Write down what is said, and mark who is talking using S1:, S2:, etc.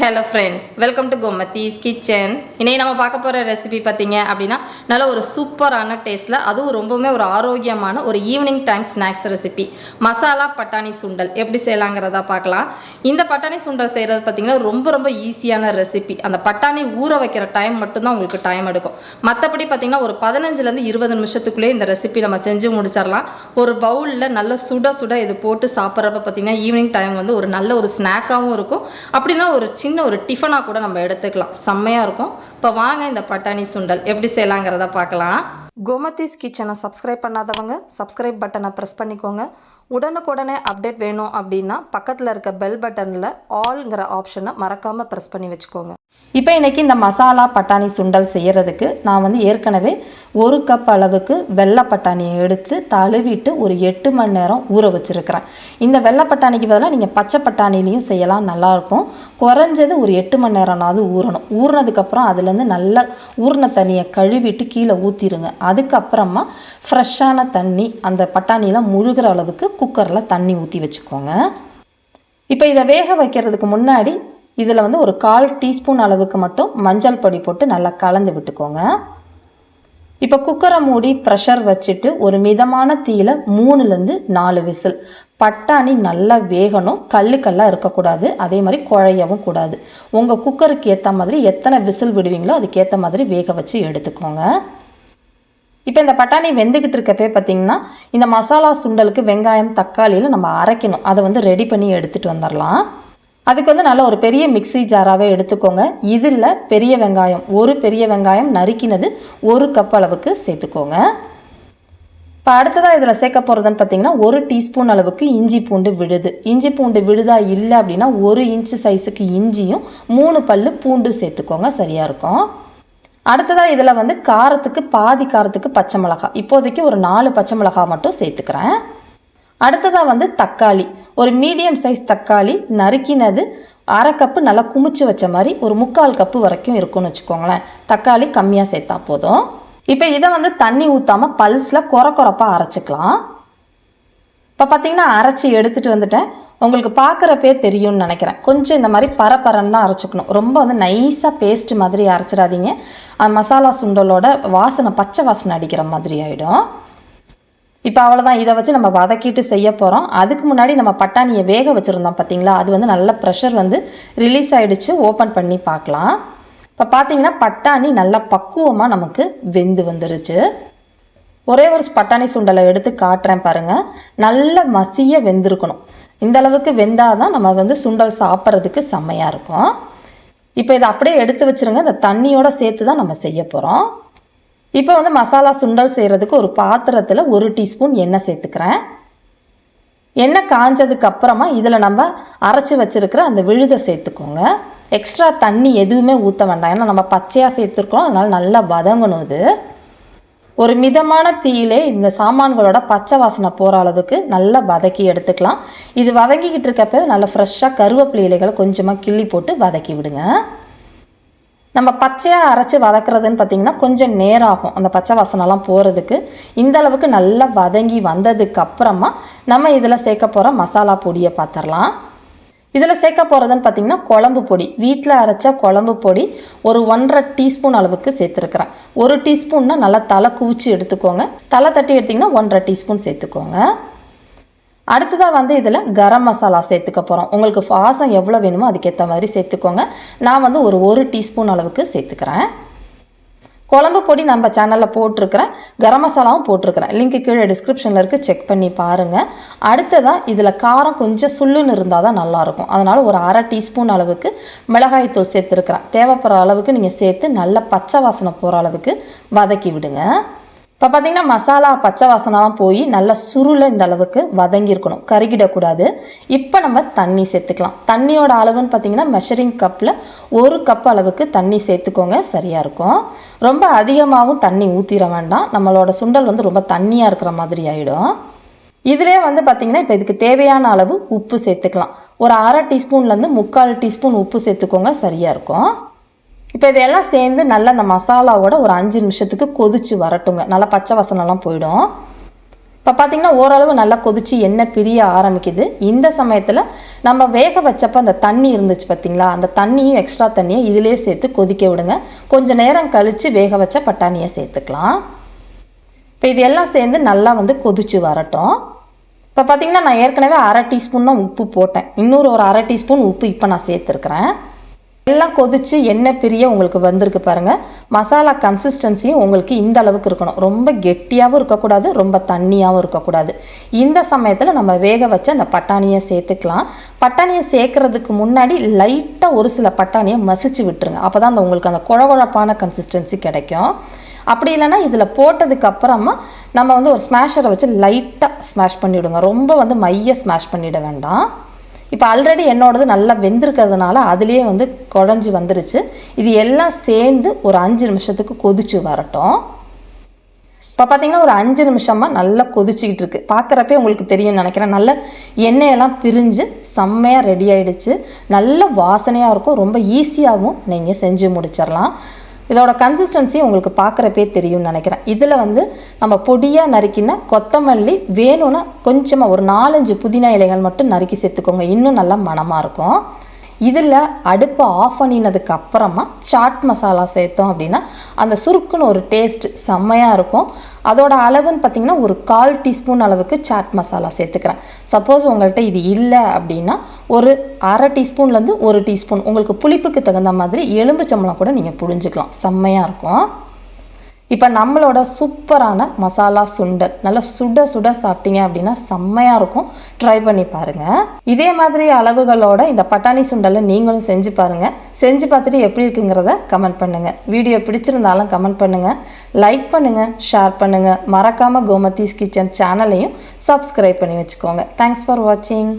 S1: Hello friends welcome to Gomathi's kitchen இன்னைக்கு நம்ம பார்க்க போகிற ரெசிபி பார்த்தீங்க அப்படின்னா நல்ல ஒரு சூப்பரான டேஸ்ட்டில் அதுவும் ரொம்பவுமே ஒரு ஆரோக்கியமான ஒரு evening time snacks recipe masala பட்டாணி சுண்டல். எப்படி செய்யலாங்கிறதா பார்க்கலாம். இந்த பட்டாணி சுண்டல் செய்கிறது பார்த்தீங்கன்னா ரொம்ப ரொம்ப ஈஸியான ரெசிபி அந்த பட்டாணி ஊற வைக்கிற டைம் மட்டும்தான் உங்களுக்கு டைம் எடுக்கும். மற்றபடி பார்த்தீங்கன்னா ஒரு பதினஞ்சுலேருந்து இருபது நிமிஷத்துக்குள்ளேயே இந்த ரெசிபி நம்ம செஞ்சு முடிச்சிடலாம். ஒரு பவுலில் நல்ல சுட சுட இது போட்டு சாப்பிட்றப்ப பார்த்தீங்கன்னா ஈவினிங் டைம் வந்து ஒரு நல்ல ஒரு ஸ்நாக்காகவும் இருக்கும். அப்படின்னா ஒரு சின்ன ஒரு டிஃபனாக கூட நம்ம எடுத்துக்கலாம். செம்மையாக இருக்கும். இப்போ வாங்க இந்த பட்டாணி சுண்டல். எப்படி செய்யலாங்கிறத பார்க்கலாம். கோமதிஸ் கிச்சனை சப்ஸ்கிரைப் பண்ணாதவங்க சப்ஸ்கிரைப் பட்டனை ப்ரெஸ் பண்ணிக்கோங்க. உடனுக்குடனே அப்டேட் வேணும் அப்படின்னா பக்கத்தில் இருக்க பெல் பட்டனில் ஆல்ங்கிற ஆப்ஷனை மறக்காமல் ப்ரெஸ் பண்ணி வச்சுக்கோங்க. இப்போ இன்றைக்கி இந்த மசாலா பட்டாணி சுண்டல் செய்கிறதுக்கு நான் வந்து ஏற்கனவே ஒரு கப் அளவுக்கு வெள்ளை பட்டாணியை எடுத்து தழுவிட்டு ஒரு எட்டு மணி நேரம் ஊற வச்சுருக்கிறேன். இந்த வெள்ளை பட்டாணிக்கு பதிலாக நீங்கள் பச்சை பட்டாணிலையும் செய்யலாம் நல்லாயிருக்கும் குறைஞ்சது ஒரு எட்டு மணி நேரம்னாவது ஊறணும். ஊறினதுக்கப்புறம் அதுலேருந்து நல்ல ஊறின தண்ணியை கழுவிட்டு கீழே ஊற்றிடுங்க அதுக்கப்புறமா ஃப்ரெஷ்ஷான தண்ணி அந்த பட்டாணியெலாம் முழுகிற அளவுக்கு குக்கரில் தண்ணி ஊற்றி வச்சுக்கோங்க. இப்போ இதை வேக வைக்கிறதுக்கு முன்னாடி இதில் வந்து ஒரு கால் டீஸ்பூன் அளவுக்கு மட்டும் மஞ்சள் பொடி போட்டு நல்லா கலந்து விட்டுக்கோங்க. இப்போ குக்கரை மூடி ப்ரெஷர் வச்சுட்டு ஒரு மிதமான தீயில் மூணுலேருந்து நாலு விசில். பட்டாணி நல்லா வேகணும். கல்லு கல்லாக இருக்கக்கூடாது. அதே மாதிரி குழையவும் கூடாது. உங்கள் குக்கருக்கு ஏற்ற மாதிரி எத்தனை விசில் விடுவீங்களோ அதுக்கேற்ற மாதிரி வேக வச்சு எடுத்துக்கோங்க. இப்போ இந்த பட்டாணி வெந்துக்கிட்டு இருக்கப்பே பார்த்தீங்கன்னா இந்த மசாலா சுண்டலுக்கு வெங்காயம் தக்காளியில் நம்ம அரைக்கணும். அதை வந்து ரெடி பண்ணி எடுத்துகிட்டு வந்துடலாம் அதுக்கு வந்து நல்ல ஒரு பெரிய மிக்சி ஜாராகவே எடுத்துக்கோங்க. இதில் பெரிய வெங்காயம் ஒரு பெரிய வெங்காயம் நறுக்கினது ஒரு கப் அளவுக்கு சேர்த்துக்கோங்க. இப்போ அடுத்ததாக இதில் சேர்க்க போகிறதுன்னு பார்த்தீங்கன்னா ஒரு டீஸ்பூன் அளவுக்கு இஞ்சி பூண்டு விழுது. இஞ்சி பூண்டு விழுதா இல்லை அப்படின்னா ஒரு இன்ச்சு சைஸுக்கு இஞ்சியும் மூணு பல்லு பூண்டு சேர்த்துக்கோங்க. சரியாக இருக்கும். அடுத்ததாக இதில் வந்து காரத்துக்கு பாதி காரத்துக்கு பச்சை மிளகாய். இப்போதைக்கு ஒரு நாலு பச்சை மிளகாய் மட்டும் சேர்த்துக்கிறேன். அடுத்ததாக வந்து தக்காளி. ஒரு மீடியம் சைஸ் தக்காளி நறுக்கினது அரை கப்பு நல்லா குமிச்சு வச்ச மாதிரி ஒரு முக்கால் கப்பு வரைக்கும் இருக்கும்னு வச்சுக்கோங்களேன். தக்காளி கம்மியாக சேர்த்தா போதும். இப்போ இதை வந்து தண்ணி ஊற்றாமல் பல்ஸில் குறை குறைப்பாக அரைச்சிக்கலாம். இப்போ பார்த்தீங்கன்னா அரைச்சி எடுத்துகிட்டு வந்துட்டேன். உங்களுக்கு பார்க்குறப்பே தெரியும்னு நினைக்கிறேன். கொஞ்சம் இந்த மாதிரி பரப்பரன்னு தான் அரைச்சிக்கணும். ரொம்ப வந்து நைஸாக பேஸ்ட் மாதிரி அரைச்சிடாதீங்க. அது மசாலா சுண்டலோட வாசனை பச்சை வாசனை அடிக்கிற மாதிரி ஆகிடும் இப்போ அவ்வளோதான் இதை வச்சு நம்ம வதக்கிட்டு செய்ய போகிறோம் அதுக்கு முன்னாடி நம்ம பட்டாணியை வேக வச்சுருந்தோம் பார்த்தீங்களா அது வந்து நல்ல ப்ரெஷர் வந்து ரிலீஸ் ஆகிடுச்சு ஓப்பன் பண்ணி பார்க்கலாம். இப்போ பார்த்தீங்கன்னா பட்டாணி நல்லா பக்குவமாக நமக்கு வெந்து வந்துருச்சு. ஒரே ஒரு பட்டாணி சுண்டலை எடுத்து காட்டுறேன் பாருங்கள் நல்ல மசிய வெந்திருக்கணும். இந்த அளவுக்கு வெந்தால் தான் நம்ம வந்து சுண்டல் சாப்பிட்றதுக்கு செம்மையாக இருக்கும். இப்போ இதை அப்படியே எடுத்து வச்சுருங்க. இந்த தண்ணியோட சேர்த்து தான் நம்ம செய்ய போகிறோம் இப்போ வந்து மசாலா சுண்டல் செய்கிறதுக்கு ஒரு பாத்திரத்தில் ஒரு டீஸ்பூன் எண்ணெய் சேர்த்துக்கிறேன். எண்ணெய் காஞ்சதுக்கு அப்புறமா இதில் நம்ம அரைச்சி வச்சுருக்கிற அந்த விழுதை சேர்த்துக்கோங்க. எக்ஸ்ட்ரா தண்ணி எதுவுமே ஊற்ற வேண்டாம். ஏன்னா நம்ம பச்சையாக சேர்த்துருக்கோம் அதனால் நல்லா வதங்கணும் இது. ஒரு மிதமான தீயிலே இந்த சாமான்களோட பச்சை வாசனை போகிற அளவுக்கு நல்லா வதக்கி எடுத்துக்கலாம். இது வதங்கிக்கிட்டு இருக்கப்போ நல்லா ஃப்ரெஷ்ஷாக கருவேப்பிலை இலைகளை கொஞ்சமாக கிள்ளி போட்டு வதக்கி விடுங்க. நம்ம பச்சையாக அரைச்சி வதக்குறதுன்னு பார்த்திங்கன்னா கொஞ்சம் நேரம் ஆகும் அந்த பச்சை வாசனைலாம் போகிறதுக்கு இந்த அளவுக்கு நல்லா வதங்கி வந்ததுக்கப்புறமா நம்ம இதில் சேர்க்க போகிற மசாலா பொடியை பார்த்துடலாம் இதில் சேர்க்க போகிறதுன்னு பார்த்திங்கன்னா குழம்பு பொடி. வீட்டில் அரைச்ச குழம்பு பொடி ஒரு ஒன்றரை டீஸ்பூன் அளவுக்கு சேர்த்துருக்குறேன். ஒரு டீஸ்பூன்னா நல்லா தலை குவிச்சு எடுத்துக்கோங்க. தலை தட்டி எடுத்திங்கன்னா ஒன்றரை டீஸ்பூன் சேர்த்துக்கோங்க. அடுத்ததாக வந்து இதில் கரம் மசாலா சேர்த்துக்க போகிறோம் உங்களுக்கு பாசம் எவ்வளோ வேணுமோ அதுக்கேற்ற மாதிரி சேர்த்துக்கோங்க. நான் வந்து ஒரு ஒரு டீஸ்பூன் அளவுக்கு சேர்த்துக்கிறேன். குழம்பு பொடி நம்ம சேனலில் போட்டிருக்கிறேன். கரம் மசாலாவும் போட்டிருக்கிறேன். லிங்க் கீழே டிஸ்கிரிப்ஷனில் இருக்குது செக் பண்ணி பாருங்கள் அடுத்ததாக இதில் காரம் கொஞ்சம் சுள்ளுன்னு இருந்தால் தான் நல்லாயிருக்கும் அதனால் ஒரு அரை டீஸ்பூன் அளவுக்கு மிளகாய்த்தூள் சேர்த்துருக்கிறேன். தேவைப்படுற அளவுக்கு நீங்கள் சேர்த்து நல்ல பச்சை வாசனை போகிற அளவுக்கு வதக்கி விடுங்க. இப்போ பார்த்தீங்கன்னா மசாலா பச்சை வாசனைலாம் போய் நல்லா சுருளை இந்த அளவுக்கு வதங்கியிருக்கணும். கருகிடக்கூடாது. இப்போ நம்ம தண்ணி சேர்த்துக்கலாம். தண்ணியோட அளவுன்னு பார்த்தீங்கன்னா மெஷரிங் கப்பில் ஒரு கப் அளவுக்கு தண்ணி சேர்த்துக்கோங்க. சரியாக இருக்கும். ரொம்ப அதிகமாகவும் தண்ணி ஊற்றிட வேண்டாம். நம்மளோட சுண்டல் வந்து ரொம்ப தண்ணியாக இருக்கிற மாதிரி ஆகிடும் இதிலே வந்து பார்த்திங்கன்னா இப்போ இதுக்கு தேவையான அளவு உப்பு சேர்த்துக்கலாம். ஒரு அரை டீஸ்பூன்லேருந்து முக்கால் டீஸ்பூன் உப்பு சேர்த்துக்கோங்க. சரியாக இருக்கும். இப்போ இதெல்லாம் சேர்ந்து நல்லா அந்த மசாலாவோட ஒரு அஞ்சு நிமிஷத்துக்கு கொதிச்சு வரட்டுங்க. நல்லா பச்சை வசனம்லாம் போயிடும். இப்போ பார்த்தீங்கன்னா ஓரளவு நல்லா கொதிச்சு எண்ணெய் பிரிய ஆரம்பிக்குது. இந்த சமயத்தில் நம்ம வேக வச்சப்போ அந்த தண்ணி இருந்துச்சு பார்த்தீங்களா அந்த தண்ணியும் எக்ஸ்ட்ரா தண்ணியை இதிலே சேர்த்து கொதிக்க விடுங்க. கொஞ்சம் நேரம் கழித்து வேக வச்ச பட்டாணியை சேர்த்துக்கலாம். இப்போ இது எல்லாம் சேர்ந்து நல்லா வந்து கொதிச்சு வரட்டும். இப்போ பார்த்தீங்கன்னா நான் ஏற்கனவே அரை டீஸ்பூன் தான் உப்பு போட்டேன். இன்னொரு ஒரு அரை டீஸ்பூன் உப்பு இப்போ நான் சேர்த்துருக்குறேன். எல்லாம் கொதித்து எண்ணெய் பிரிய உங்களுக்கு வந்திருக்கு பாருங்கள் மசாலா கன்சிஸ்டன்சியும் உங்களுக்கு இந்த அளவுக்கு இருக்கணும். ரொம்ப கெட்டியாகவும் இருக்கக்கூடாது ரொம்ப தண்ணியாகவும் இருக்கக்கூடாது. இந்த சமயத்தில் நம்ம வேக வச்சு அந்த பட்டாணியை சேர்த்துக்கலாம். பட்டாணியை சேர்க்கறதுக்கு முன்னாடி லைட்டாக ஒரு சில பட்டாணியை மசிச்சு விட்டுருங்க. அப்போ தான் அந்த உங்களுக்கு அந்த குழகுழப்பான கன்சிஸ்டன்சி கிடைக்கும். அப்படி இல்லைன்னா இதில் போட்டதுக்கப்புறமா நம்ம வந்து ஒரு ஸ்மாஷரை வச்சு லைட்டாக ஸ்மாஷ் பண்ணிவிடுங்க ரொம்ப வந்து மைய ஸ்மாஷ் பண்ணிட வேண்டாம். இப்போ ஆல்ரெடி என்னோடது நல்லா வெந்திருக்கிறதுனால அதுலேயே வந்து குழஞ்சி வந்துருச்சு. இது எல்லாம் சேர்ந்து ஒரு அஞ்சு நிமிஷத்துக்கு கொதிச்சு வரட்டும். இப்போ பார்த்தீங்கன்னா ஒரு அஞ்சு நிமிஷமாக நல்லா கொதிச்சிக்கிட்டு இருக்கு. பார்க்குறப்பே உங்களுக்கு தெரியும்னு நினைக்கிறேன். நல்ல எண்ணெயெல்லாம் பிரிஞ்சு செம்மையாக ரெடி ஆகிடுச்சு நல்ல வாசனையாக இருக்கும். ரொம்ப ஈஸியாகவும் நீங்கள் செஞ்சு முடிச்சிடலாம் இதோட கன்சிஸ்டன்சி உங்களுக்கு பார்க்குறப்பே தெரியும்னு நினைக்கிறேன். இதில் வந்து நம்ம பொடியாக நறுக்கின கொத்தமல்லி வேணும்னா கொஞ்சமாக ஒரு நாலஞ்சு புதினா இலைகள் மட்டும் நறுக்கி சேர்த்துக்கோங்க. இன்னும் நல்லா மணமாக இருக்கும். இதில் அடுப்பை ஆஃப் பண்ணினதுக்கு அப்புறமா சாட் மசாலா சேர்த்தோம் அப்படின்னா அந்த சுருக்குன்னு ஒரு டேஸ்ட் செம்மையாக இருக்கும். அதோட அளவுன்னு பார்த்தீங்கன்னா ஒரு கால் டீஸ்பூன் அளவுக்கு சாட் மசாலா சேர்த்துக்கிறேன். சப்போஸ் உங்கள்கிட்ட இது இல்லை அப்படின்னா ஒரு அரை டீஸ்பூன்லேருந்து ஒரு டீஸ்பூன். உங்களுக்கு புளிப்புக்கு தகுந்த மாதிரி எலும்பு சம்பளம் கூட நீங்கள் புழிஞ்சிக்கலாம். செம்மையாக இருக்கும். இப்போ நம்மளோட சூப்பரான மசாலா சுண்டல். நல்லா சுட சுட சாப்பிட்டீங்க அப்படின்னா செம்மையாக இருக்கும். ட்ரை பண்ணி பாருங்கள் இதே மாதிரி அளவுகளோட இந்த பட்டாணி சுண்டலை நீங்களும் செஞ்சு பாருங்கள் செஞ்சு பார்த்துட்டு எப்படி இருக்குங்கிறத கமெண்ட் பண்ணுங்கள் வீடியோ பிடிச்சிருந்தாலும் கமெண்ட் பண்ணுங்கள் லைக் பண்ணுங்கள் ஷேர் பண்ணுங்கள் மறக்காமல் கோமதீஸ் கிச்சன் சேனலையும் சப்ஸ்கிரைப் பண்ணி வச்சுக்கோங்க. தேங்க்ஸ் ஃபார் வாட்சிங்